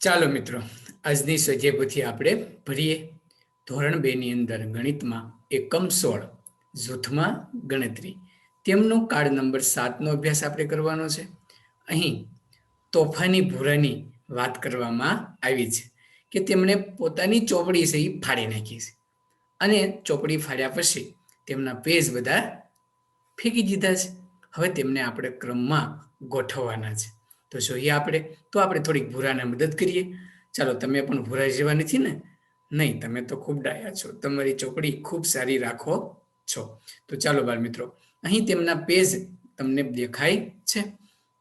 ચાલો મિત્રો, આજની સજેપથી આપણે ભરીએ ધોરણ બે ની અંદર ગણિતમાં એકમ સોળ, જૂથમાં ગણતરી. તેમનો કાર્ડ નંબર સાતનો અભ્યાસ આપણે કરવાનો છે. અહીં તોફાની ભૂરાની વાત કરવામાં આવી છે કે તેમણે પોતાની ચોપડી છે એ ફાડી નાખી છે. અને ચોપડી ફાડ્યા પછી તેમના પેજ બધા ફેંકી દીધા છે. હવે તેમને આપણે ક્રમમાં ગોઠવવાના છે. તો જોઈએ આપણે, તો આપણે થોડીક ભૂરાને મદદ કરીએ. ચાલો, તમે પણ ભૂરા જેવા નથી ને? નહીં, તમે તો ખૂબ ડાયા છો. તમારી ચોપડી ખૂબ સારી રાખો છો. તો ચાલો બાળ મિત્રો, અહીં તેમના પેજ તમને દેખાય છે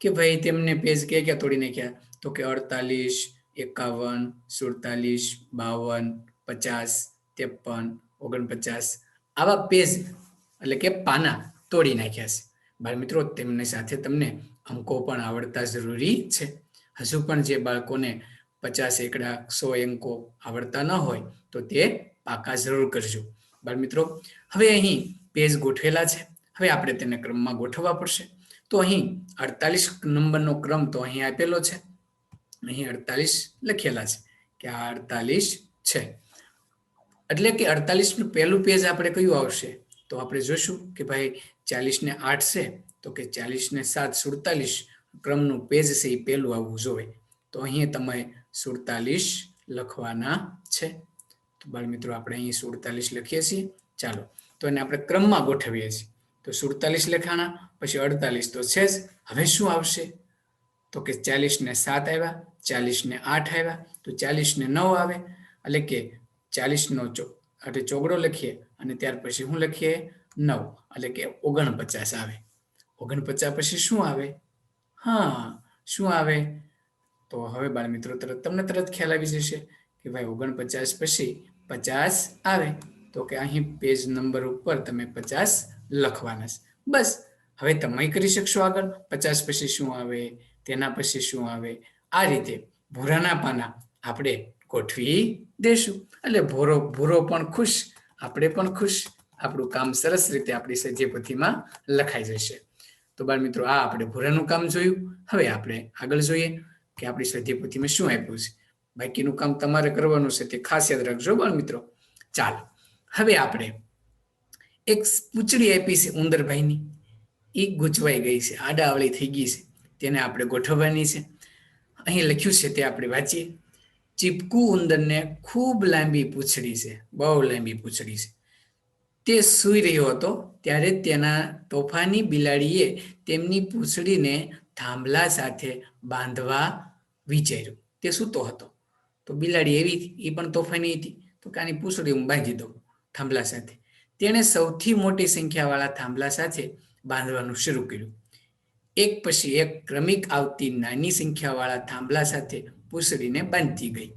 કે ભાઈ તેમને પેજ ક્યાં ક્યાં તોડી નાખ્યા? તો કે અડતાલીસ, એકાવન, સુડતાલીસ, બાવન, પચાસ, ત્રેપન, ઓગણપચાસ. આવા પેજ, એટલે કે પાના તોડી નાખ્યા છે. બાળ મિત્રો, તેમની સાથે તમને અંકો પણ આવડતા જરૂરી છે. હજુ પણ જે બાળકોને પચાસ એકડા સો અંકો આવડતા ન હોય તો તે પાકા જરૂર કરજો. બાળ મિત્રો હવે અહીં પેજ ગોઠવેલા છે. હવે આપણે તેને ક્રમમાં ગોઠવવા પડશે. તો અહીં અડતાલીસ નંબરનો ક્રમ તો અહીં આપેલો છે. અહીં અડતાલીસ લખેલા છે કે આ અડતાલીસ છે. એટલે કે અડતાલીસનું પહેલું પેજ આપણે કયું આવશે? તો આપણે જોશું કે ભાઈ ચાલીસ ને આઠ છે, તો કે ચાલીસ ને સાત સુડતાલીસ ક્રમનું પેજ છે એ પહેલું આવવું જોઈએ તો અહીં તમે સુડતાલીસ લખવાના છે. તો બાળમિત્રો આપણે અહીં સુડતાલીસ લખીએ છીએ. ચાલો, તો એને આપણે ક્રમમાં ગોઠવીએ છીએ. તો સુડતાલીસ લખાણા, પછી અડતાલીસ તો છે જ. હવે શું આવશે? તો કે ચાલીસ ને સાત આવ્યા ચાલીસ ને આઠ આવ્યા, તો ચાલીસ ને નવ આવે. એટલે કે ચાલીસ નો ચો, એટલે ચોગડો લખીએ અને ત્યાર પછી શું લખીએ? નવ એટલે કે ઓગણપચાસ આવે. ઓગણપચાસ પછી શું આવે? હા, શું આવે? તો હવે બાળ મિત્રો તરત તમને તરત ખ્યાલ આવી જશે કે ભાઈ ઓગણપચાસ પછી પચાસ આવે. તો કે અહીં પેજ નંબર ઉપર તમે પચાસ લખવાના છે. બસ, હવે તમે કરી શકશો આગળ. પચાસ પછી શું આવે? તેના પછી શું આવે? આ રીતે ભૂરાના પાના આપણે ગોઠવી દેશું. એટલે ભૂરો ભૂરો પણ ખુશ, આપણે પણ ખુશ. આપણું કામ સરસ રીતે આપણી સજ્જપથીમાં લખાઈ જશે. તો બાળ મિત્રો, આ આપણે ભૂરાનું કામ જોયું. હવે આપણે આગળ જોઈએ કે આપણી સજ્જપથીમાં શું આપ્યું છે. બાકીનું કામ તમારે કરવાનું છે તે ખાસ યાદ રાખજો બાળ મિત્રો. ચાલો, હવે આપણે એક પૂંચડી આપી છે ઉંદરભાઈની. એ ગૂંચવાઈ ગઈ છે, આડાવળી થઈ ગઈ છે. તેને આપણે ગોઠવવાની છે. અહીં લખ્યું છે તે આપણે વાંચીએ. ચીપકુ ઉંદરને ખૂબ લાંબી પૂંછડી છે, બહુ લાંબી પૂંછડી છે. તે સૂઈ રહ્યો હતો ત્યારે તેના તોફાની બિલાડીએ તેમની પૂંછડીને થાંભલા સાથે બાંધવા વિચાર્યું. તે સૂતો હતો. તો બિલાડી એવી એ પણ તોફાની હતી. તો કાની પૂંછડી હું બાંધી દઉં થાંભલા સાથે. તેણે સૌથી મોટી સંખ્યાવાળા થાંભલા સાથે બાંધવાનું શરૂ કર્યું. એક પછી એક ક્રમિક આવતી નાની સંખ્યાવાળા થાંભલા સાથે પૂંછડીને બાંધતી ગઈ.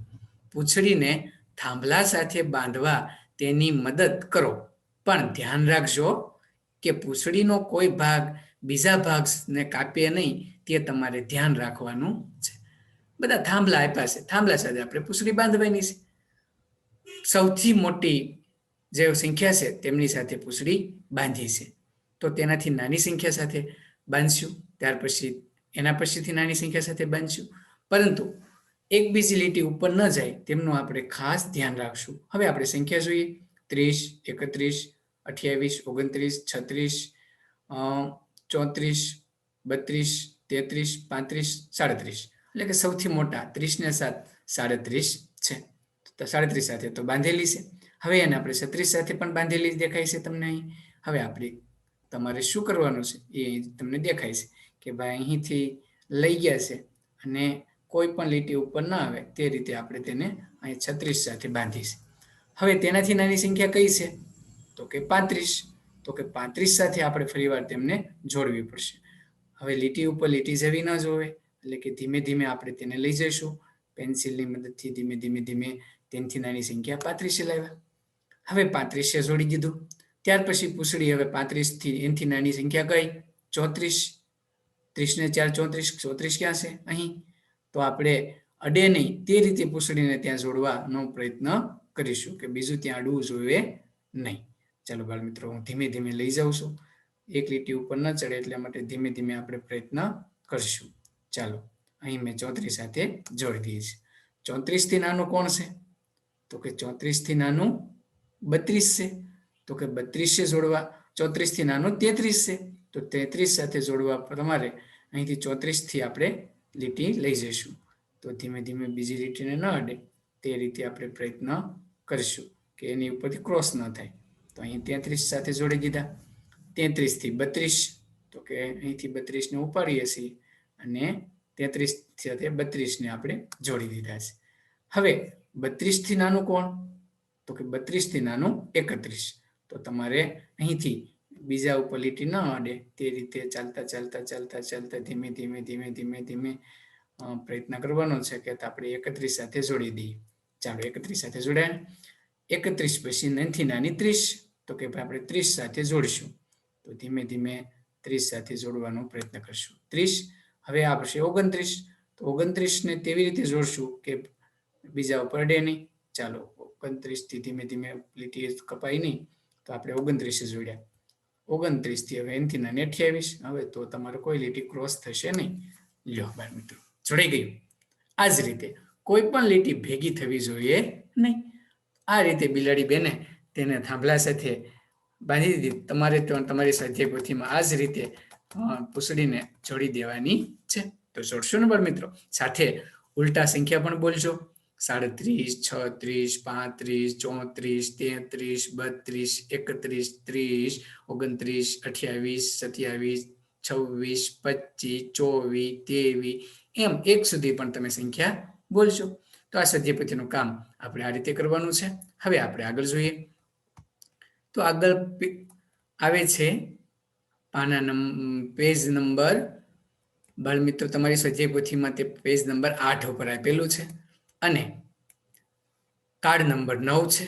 પૂંછડીને થાંભલા સાથે બાંધવા તેની મદદ કરો. પણ ધ્યાન રાખજો કે પૂંછડીનો કોઈ ભાગ બીજા ભાગને કાપીએ નહીં, તે તમારે ધ્યાન રાખવાનું છે. બધા થાંભલા આપ્યા છે. થાંભલા સાથે આપણે પૂંછડી બાંધવાની છે. સૌથી મોટી જે સંખ્યા છે, તેમની સાથે પૂંછડી બાંધી છે. તો તેનાથી નાની સંખ્યા સાથે બાંધશું, ત્યાર પછી એના પછીથી નાની સંખ્યા સાથે બાંધશું. પરંતુ એક બીજી લીટી ઉપર ન જાય, તેમનું આપણે ખાસ ધ્યાન રાખશું. હવે આપણે સંખ્યા જોઈએ. ત્રીસ એકત્રીસ, અઠ્યાવીસ, ઓગણત્રીસ, છત્રીસ ચોત્રીસ, બત્રીસ, તેત્રીસ, પાંત્રીસ, સાડત્રીસ. એટલે કે સૌથી મોટા ત્રીસ ને સાત સાડત્રીસ છે. તો સાડત્રીસ સાથે તો બાંધેલી છે. હવે એને આપણે છત્રીસ સાથે પણ બાંધેલી દેખાય છે તમને અહીં. હવે આપણે તમારે શું કરવાનું છે? એ તમને દેખાય છે કે ભાઈ અહીંથી લઈ ગયા છે અને કોઈ પણ લીટી ઉપર ન આવે તે રીતે આપણે તેને અહીં છત્રીસ સાથે બાંધીશ હવે તેનાથી નાની સંખ્યા કઈ છે? તો કે પાંત્રીસ. તો કે પાંત્રીસ સાથે આપણે ફરીવાર તેમને જોડવી પડશે. હવે લીટી ઉપર લીટી જેવી ન જોવે, એટલે કે ધીમે ધીમે આપણે તેને લઈ જઈશું. પેન્સિલની મદદથી ધીમે ધીમે ધીમે તેનથી નાની સંખ્યા પાંત્રીસે લાવ્યા. હવે પાંત્રીસે જોડી દીધું. ત્યાર પછી પૂછડી હવે પાંત્રીસથી એનથી નાની સંખ્યા કઈ? ચોત્રીસ. ત્રીસ ને ચાર, ચોત્રીસ. ચોત્રીસ ક્યાં છે? અહીં. તો આપણે અડે નહીં તે રીતે પૂછડીને ત્યાં જોડવાનો પ્રયત્ન કરીશું કે બીજું ત્યાં અડવું જોઈએ નહીં. ચાલો બાળ મિત્રો, હું ધીમે ધીમે લઈ જાઉં છું. એક લીટી ઉપર ન ચડે એટલા માટે ધીમે ધીમે આપણે પ્રયત્ન કરશું. ચાલો, અહીં મેં ચોત્રીસ સાથે જોડી દઈએ છીએ ચોત્રીસથી નાનું કોણ છે? તો કે ચોત્રીસથી નાનું બત્રીસ છે. તો કે બત્રીસ છે જોડવા, ચોત્રીસથી નાનું તેત્રીસ છે. તો તેત્રીસ સાથે જોડવા તમારે અહીંથી ચોત્રીસથી આપણે લીટી લઈ જઈશું. તો ધીમે ધીમે બીજી લીટીને ન અડે. તે રીતે આપણે પ્રયત્ન કરીશું કે એની ઉપરથી ક્રોસ ન થાય. તો અહીં તેત્રીસ સાથે જોડી દીધા. તેત્રીસથી બત્રીસ, તો કે અહીંથી બત્રીસને ઉપાડીએ છીએ અને તેત્રીસ સાથે બત્રીસને આપણે જોડી દીધા છે. હવે બત્રીસથી નાનું કોણ? તો કે બત્રીસથી નાનું એકત્રીસ. તો તમારે અહીંથી બીજા ઉપર લીટી ન અડે. તે રીતે ચાલતા ચાલતા ચાલતા ચાલતા ધીમે ધીમે ધીમે ધીમે ધીમે પ્રયત્ન કરવાનો છે કે આપણે એકત્રીસ સાથે જોડી દઈએ. ચાલો એકત્રીસ સાથે જોડાય. એકત્રીસ પછી નાનથી નાની ત્રીસ, તો કે ભાઈ આપણે ત્રીસ સાથે જોડીશું. તો ધીમે ધીમે ત્રીસ સાથે જોડવાનો પ્રયત્ન કરશું. ત્રીસ, હવે આવશે ઓગણત્રીસ. તો ઓગણત્રીસને તેવી રીતે જોડશું કે બીજા ઉપર ડે નહીં. ચાલો ઓગણત્રીસથી ધીમે ધીમે લીટી કપાઈ નહીં, તો આપણે ઓગણત્રીસે જોડ્યા. ઓગણત્રીસથી હવે એનથી નાની અઠ્યાવીસ, હવે તો તમારે કોઈ લીટી ક્રોસ થશે નહીં. લ્યો બાળ મિત્રો, જોડાઈ ગયું. આ જ રીતે કોઈ પણ લીટી ભેગી થવી જોઈએ નહીં. આ રીતે બિલાડી બેને તેને થાંભલા સાથે બાંધી દીધી. તમારે તમારી સ્વાધ્યાય પોથીમાં આ જ રીતે પૂંછડીને જોડી દેવાની છે. તો જોડશો ને બાળ મિત્રો? સાથે ઉલટા સંખ્યા પણ બોલજો. સાડત્રીસ, છત્રીસ, પાંત્રીસ, ચોત્રીસ, તેત્રીસ, બત્રીસ, એકત્રીસ, ત્રીસ, ઓગણત્રીસ, અઠ્યાવીસ, સત્યાવીસ, છવ્વીસ પચીસ ચોવીસ તેવીસ એમ એક સુધી પણ તમે સંખ્યા બોલશો? તો આ સદ્યપતિનું કામ આપણે આ રીતે કરવાનું છે. હવે આપણે આગળ જોઈએ. તો આગળ આવે છે પાના નંબર પેજ નંબર. બાળમિત્રો, તમારી સદ્યપોથીમાં તે પેજ નંબર આઠ ઉપર આપેલું છે. અને કાર્ડ નંબર નવ છે.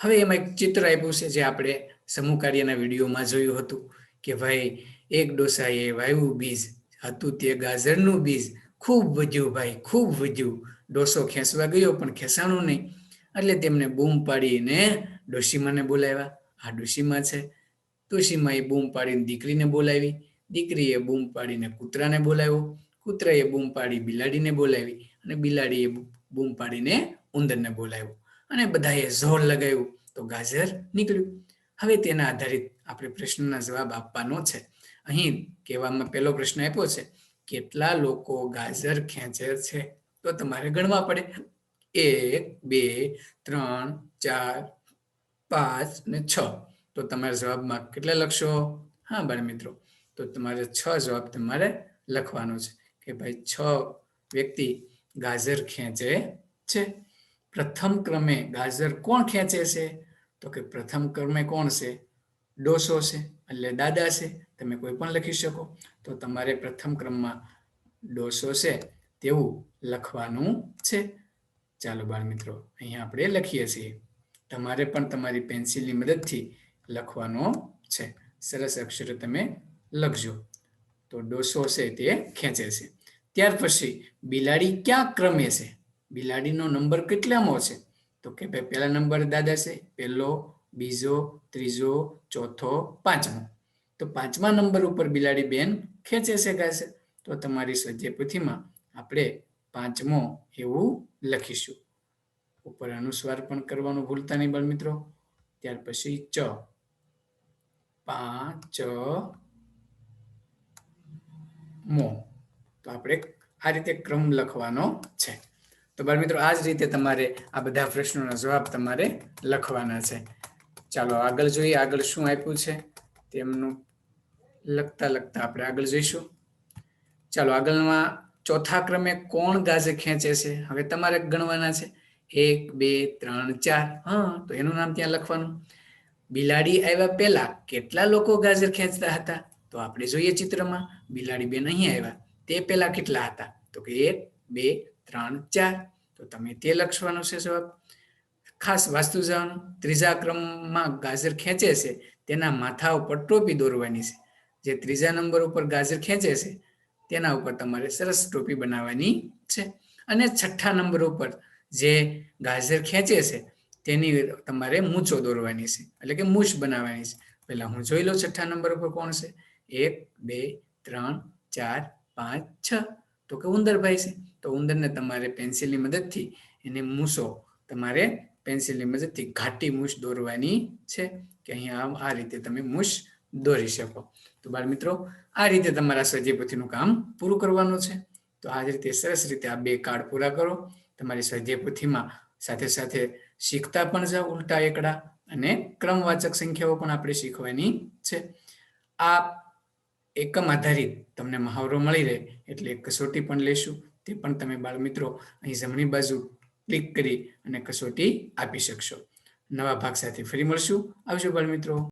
હવે એમાં એક ચિત્ર આપ્યું છે જે આપણે સમૂહ કાર્યના વિડીયોમાં જોયું હતું કે ભાઈ, એક ડોસાએ વાયુ બીજ, હતું તે ગાજરનું બીજ. ખૂબ વધ્યું ભાઈ, ખૂબ વધ્યું. ડોસો ખેંચવા ગયો, પણ ખેંચાણું નહીં. એટલે તેમને બૂમ પાડીને ડોશીમાને બોલાવ્યા. આ ડોશીમા છે. ડોશીમાએ બૂમ પાડીને દીકરીને બોલાવી. દીકરીએ બૂમ પાડીને કૂતરાને બોલાવ્યો. કૂતરાએ બૂમ પાડી બિલાડીને બોલાવી અને બિલાડીએ બૂમ પાડીને ઉંદરને બોલાવ્યો. અને બધાએ જોર લગાવ્યું. તો ગાજર નીકળ્યું. હવે તેના આધારિત આપણે પ્રશ્નના જવાબ આપવાનો છે. અહીં કહેવામાં પહેલો પ્રશ્ન આપ્યો છે. કેટલા લોકો ગાજર ખેંચે છે? તો તમારે ગણવા પડે. એક, બે, ત્રણ, ચાર, પાંચ ને છ. તો તમારા જવાબમાં કેટલા લખશો? હા, બાળ મિત્રો. તો તમારે છ જવાબ તમારે લખવાનો છે કે ભાઈ છ વ્યક્તિ ગાજર ખેંચે છે. પ્રથમ ક્રમે ગાજર કોણ ખેંચે છે? તો કે પ્રથમ ક્રમે કોણ છે? ડોસો છે એટલે દાદા છે. તમે કોઈ પણ લખી શકો. તો તમારે પ્રથમ ક્રમમાં ડોસો છે. તેવું લખવાનું છે. ચાલો બાળ મિત્રો અહીંયા આપણે લખીએ છીએ. તમારે પણ તમારી પેન્સિલની મદદથી લખવાનો છે. સરસ અક્ષરો તમે લખજો. તો ડોસો છે તે ખેંચે છે. ત્યાર પછી બિલાડી ક્યાં ક્રમે છે? બિલાડીનો નંબર કેટલામો છે? તો કે ભાઈ પહેલા નંબર દાદા છે, પહેલો, બીજો, ત્રીજો, ચોથો, પાંચમો. તો પાંચમા નંબર ઉપર બિલાડી બેન ખેંચે છે ગાશે. તો તમારી સ્વાધ્યાય પોથીમાં આપણે પાંચમો એવું લખીશું. ઉપર અનુસ્વાર પણ કરવાનું ભૂલતા નહીં બાળ મિત્રો. ત્યાર પછી ચ. પાંચ મો તો આપણે આ રીતે ક્રમ લખવાનો છે. તો બાળ મિત્રો, આ જ રીતે તમારે આ બધા પ્રશ્નોના જવાબ તમારે લખવાના છે. ચાલો આગળ જોઈએ, આગળ શું આપ્યું છે? તેમનું લખતા લખતા આપણે આગળ જઈશું. ચાલો આગળમાં ચોથા ક્રમે કોણ ગાજર ખેંચે છે? હવે તમારે ગણવાના છે. એક, બે, ત્રણ, ચાર. હા, તો એનું નામ ત્યાં લખવાનું. બિલાડી આવ્યા પહેલા કેટલા લોકો ગાજર ખેંચતા હતા? તો આપણે જોઈએ ચિત્રમાં. બિલાડી બેન અહીં આવ્યા. તે પહેલા કેટલા હતા? તો કે એક, બે, ત્રણ, ચાર. તો તમે તે લખવાનું છે જવાબ. ખાસ વાસ્તુ જવાનું. ત્રીજા ક્રમમાં ગાજર ખેંચે છે. તેના માથા ઉપર ટોપી દોરવાની છે. જે ત્રીજા નંબર ઉપર ગાજર ખેંચે છે તેના ઉપર તમારે સરસ ટોપી બનાવવાની છે. અને છઠ્ઠા નંબર ઉપર જે ગાજર ખેંચે છે, તેની તમારે મૂછો દોરવાની છે. એટલે કે મૂછ બનાવવાની છે. પહેલા હું જોઈ લઉં છઠ્ઠા નંબર ઉપર કોણ છે? એક, બે, ત્રણ, ચાર, પાંચ, છ. તો કે ઉંદરભાઈ છે. તો ઉંદરને તમારે પેન્સિલની મદદથી એને મૂછો તમારે પેન્સિલની મદદથી ઘાટી મૂછ દોરવાની છે. કે અહીંયા આ રીતે તમે મૂછ દોરી શકો. તો બાળ મિત્રો, આ રીતે તમારા સ્વજયપોથીનું કામ પૂરું કરવાનું છે. તો આ રીતે સરસ રીતે આ બે કાર્ડ પૂરા કરો. તમારી સ્વજયપોથીમાં સાથે સાથે શીખતા પણ જાઓ ઉલટા એકડા અને ક્રમવાચક સંખ્યાઓ પણ આપણે શીખવાની છે. આ એકમ આધારિત તમને મહાવરો મળી રહે એટલે એક કસોટી પણ લેશું. તે પણ તમે બાળ મિત્રો અહીં જમણી બાજુ ક્લિક કરી અને કસોટી આપી શકશો. નવા ભાગ સાથે ફરી મળશું. આવજો બાળ મિત્રો.